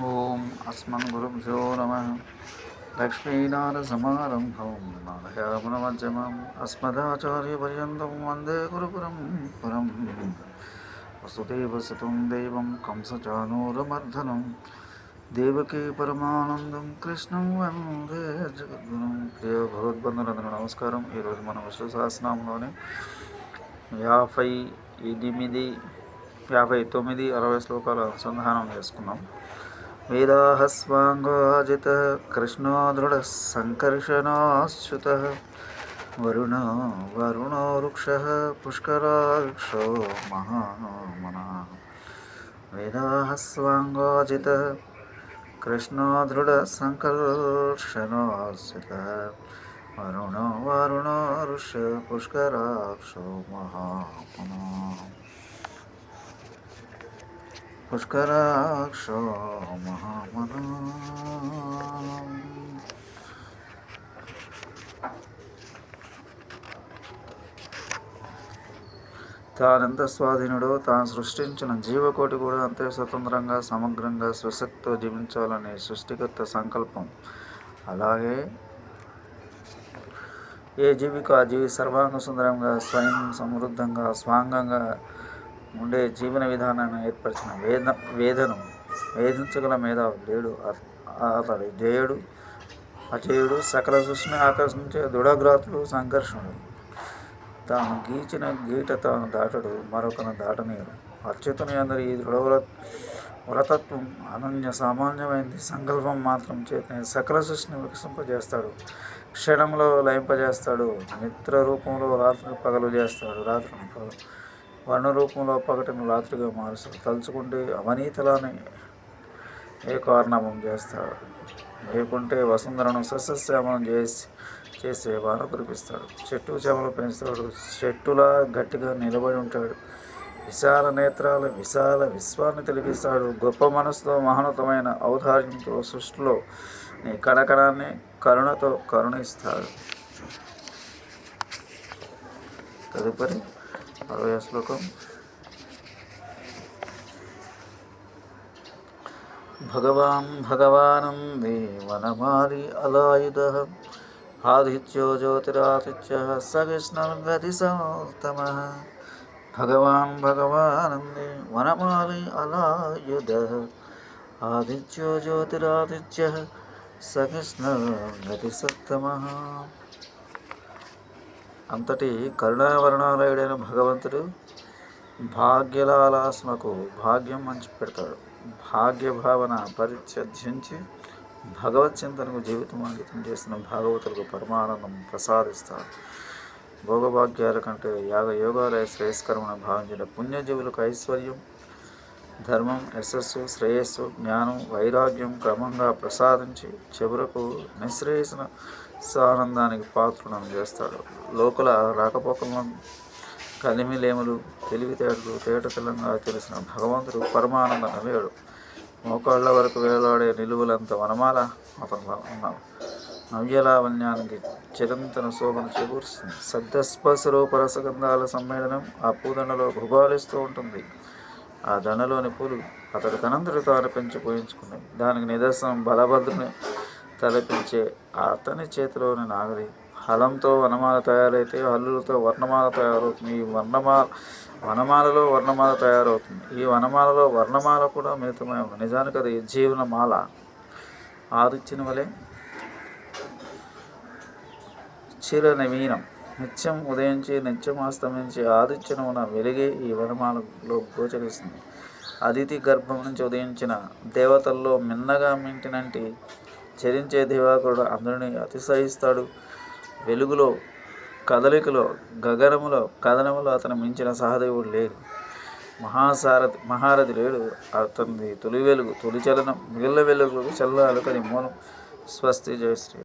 ఓం అస్మద్గురుభ్యో నమ. లక్ష్మీనారసమారంభం నారాయణమజ్జమం అస్మదాచార్యపర్యంతం వందే గురుపురం పురం. వసుదేవసుతం దేవం కంసచానూరమర్ధనం దేవకీ పరమానందం కృష్ణం వందే జగద్గురం. ప్రియ భగవద్బంధులందరూ నమస్కారం. ఈరోజు మనం విష్ణు సహస్రంలోని యాభై ఎనిమిది యాభై తొమ్మిది అరవై శ్లోకాల అనుసంధానం చేసుకున్నాం. వేదాహస్వాంగాజిత కృష్ణో దృఢ సంకర్షణాశ్చుత వరుణ వరుణో వృక్ష పుష్కరాక్షో మహామన వేదాహస్వాంగాజిత కృష్ణో దృఢ సంకర్షణాశ్చుత వరుణ వరుణ వృష పుష్కరాక్షో మహామన పుష్కరాక్ష మహామన తానెంత స్వాధీనుడో తాను సృష్టించిన జీవకోటి కూడా అంతే స్వతంత్రంగా సమగ్రంగా స్వశక్తితో జీవించాలనే సృష్టికర్త సంకల్పం. అలాగే ఏ జీవికి ఆ జీవి సర్వాంగ సుందరంగా స్వయం సమృద్ధంగా స్వాంగంగా ఉండే జీవన విధానాన్ని ఏర్పరిచిన వేద వేదను వేధించగల మేధావు లేడు. అతడు జయుడు అజయుడు సకల సృష్టిని ఆకర్షించే దృఢగ్రాతుడు సంఘర్షణలు తాను గీచిన గీట తాను దాటడు మరొకను దాటనీయడు. అచ్యుతుని అందరి ఈ దృఢ వ్రతత్వం అనన్య సామాన్యమైంది. సంకల్పం మాత్రం చేతనే సకల సృష్టిని వికసింపజేస్తాడు. క్షణంలో లయింపజేస్తాడు. మిత్ర రూపంలో రాత్రి పగలు చేస్తాడు. రాత్రి పగలు వర్ణ రూపంలో రాత్రిగా మారుస్తాడు. తలుచుకుంటే అవనీతలాని ఏ కారణమం చేస్తాడు? లేకుంటే వసుంధరను సస్యశ్యామలం చేసి చేసే వాన కురిపిస్తాడు. చెట్టు చేమలు పెంచుతాడు. చెట్టులా గట్టిగా నిలబడి ఉంటాడు. విశాల నేత్రాల విశాల విశ్వాన్ని తెలిపిస్తాడు. గొప్ప మనసుతో మహోన్నతమైన ఔదార్యంతో సృష్టిలో నీ కడకడాన్ని కరుణతో కరుణిస్తాడు. తదుపరి అరవై శ్లోకం. భగవాన్ భగవానం వనమాలి అలాయుధ. ఆదిత్యో జ్యోతిరాదిత్య సవిష్ణుర్గతి సమోత్తమ భగవాన్ భగవానందే వనమాలి అలాయుధ. ఆదిత్యో జ్యోతిరాదిత్య సవిష్ణుర్గతి సప్తమ అంతటి కరుణావరణాలయుడైన భగవంతుడు భాగ్యలాలాస్మకు భాగ్యం మంచి పెడతాడు. భాగ్య భావన పరిత్యజించి భగవత్ చింతనకు జీవితం అంకితం చేసిన భాగవతులకు పరమానందం ప్రసాదిస్తాడు. భోగభాగ్యాల కంటే యాగ యోగాలయ శ్రేయస్కరమైన భావించిన పుణ్యజీవులకు ఐశ్వర్యం ధర్మం యశస్సు శ్రేయస్సు జ్ఞానం వైరాగ్యం క్రమంగా ప్రసాదించి చివరకు నిశ్రేయసిన సానందానికి పాత్రులను చేస్తాడు. లోకల రాకపోకలను కలిమిలేములు తెలివితేటలు తేటతెల్లంగా తెలిసిన భగవంతుడు పరమానంద నవ్యాడు. మోకాళ్ళ వరకు వేలాడే నిలువులంత వనమాల అతను ఉన్నాం నవ్యలావణ్యానికి చిరంతన శోభను చేకూరుస్తుంది. సద్యస్పశరూప రసగంధాల సమ్మేళనం ఆ పూదండలో భుగాలిస్తూ ఉంటుంది. ఆ దండలోని పూలు అతడు తనంతటి తాను పోయించుకున్నాయి దానికి నిదర్శనం బలభద్రుని తలపించే అతని చేతిలోని నాగలి హలంతో వనమాల తయారైతే హల్లులతో వర్ణమాల తయారవుతుంది. ఈ వర్ణమాల వనమాలలో వర్ణమాల తయారవుతుంది. ఈ వనమాలలో వర్ణమాల కూడా మిళితమై ఉంది. నిజానికి అది జీవనమాల. ఆదిత్యని వలె చీర నవీనం నిత్యం ఉదయించి నిత్యం అస్తమించి ఆదిత్యనమున వెలిగి ఈ వనమాలలో గోచరిస్తుంది. అదితి గర్భం నుంచి ఉదయించిన దేవతల్లో మిన్నగా మింటినంటి చరించే దివాకరుడు అందరినీ అతిశయిస్తాడు. వెలుగులో కదలికలో గగనములో కథనములో అతను మించిన సహదేవుడు లేడు. మహాసారథి మహారథి లేడు. అతనిది తొలి వెలుగు తొలి చలనం మిగిలిన వెలుగులకు చల్లాలు కని మూలం స్వస్తి జయశ్రీ.